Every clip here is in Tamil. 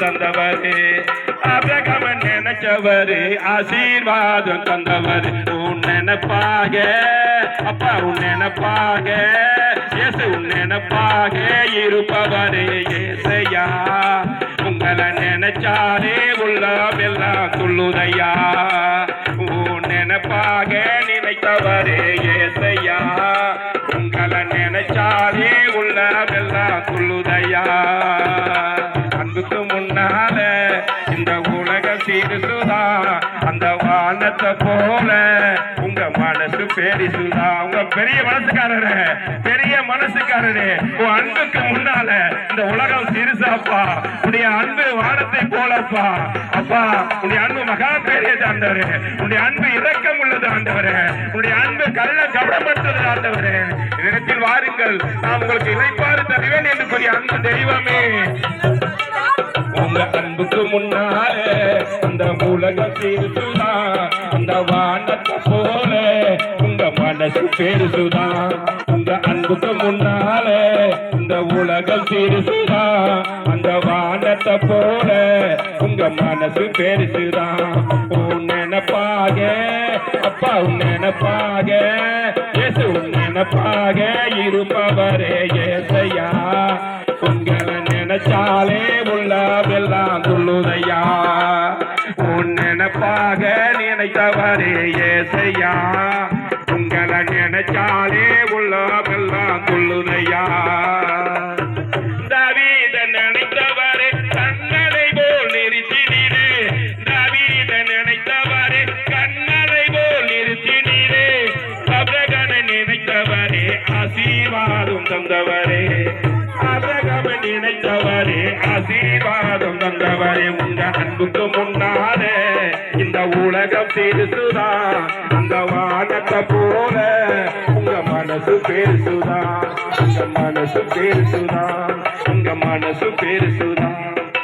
தந்தவரே. அபிரகம நினைச்சவரு ஆசீர்வாதம் தந்தவர். உன் நினைப்பாக அப்பா உன் நினைப்பாக இயேசு உன் நினைப்பாக இருப்பவரே இயேசையா உங்களை நினைச்சாலே உள்ளமெல்லாம் துள்ளுதையா உன் நினைப்பாக நினைத்தவரே உலக அந்த வானத்தை போல உங்க மனசு பெரிசுதா? உங்க பெரிய மனசுக்காரரு பெரிய மனசுக்காரரு உன் அன்புக்கு முன்னால இந்த உலகம் சிறுசாப்பா. உடைய அன்பு வானத்தை போலப்பா. அப்பா உடைய அன்பு மகா பெரிய தாண்டவரு உடைய அன்பு இரக்கம் உள்ளது ஆண்டவரே. உடைய அன்பு கள்ள கவனப்படுத்தது ஆண்டவரு. இடத்தில் வாருங்கள். நான் உங்களுக்கு இணைப்பாறு தருவேன் என்று கூறிய அன்பு தெய்வமே. அந்த உலகம் பெருசுதா அந்த வானத்தை போல உங்க மனசு பெருசுதான் உங்க அன்புக்கு முன்னால இந்த உலகம் பெருசுதா அந்த வானத்தை போல உங்க மனசு பெருசுதான் உன் நினைப்பாக அப்பா உன் நினைப்பாக இயேசு உன் நினைப்பாக இருப்பவரே ஏசையா. உங்களை நினைச்சாலே உள்ளவெல்லாம் துள்ளுதையா. உன் நினைப்பாக நினைத்தவரே ஏசையா. உங்களை நினைச்சாலே உள்ளவெல்லாம் கொள்ளுதையா தாவீத நினைத்தவரே கண்ணலை போல் நிறுத்தினீரே. தாவீத நினைத்தவரே கண்ணலை போல் நிறுத்தினீரே. அபிரகனை நினைத்தவரே ஆசீர்வாதம் தந்தவரே. அபிரகம நினைத்தவரே ஆசீர்வாதம் தந்தவரே. அந்த வானத்தை போல உங்க மனசு பெருசுதா? உங்க மனசு பெருசுதா? உங்க மனசு பெருசுதா?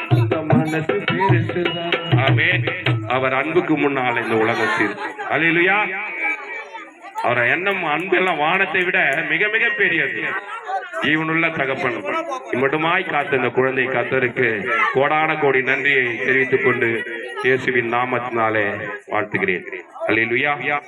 உங்க மனசு பெருசுதா? ஆமென். அவர் அன்புக்கு முன்னால் இந்த உலகம் சீர். அவர் அவரை எண்ணம் அன்பு எல்லாம் வானத்தை விட மிக மிக பெரியது. ஜீவனுள்ள தகப்பன். மட்டுமாய் காத்த இந்த குழந்தை கத்தருக்கு கோடான கோடி நன்றியை தெரிவித்துக் கொண்டு இயேசுவின் நாமத்தினாலே வாழ்த்துகிறேன். alléluia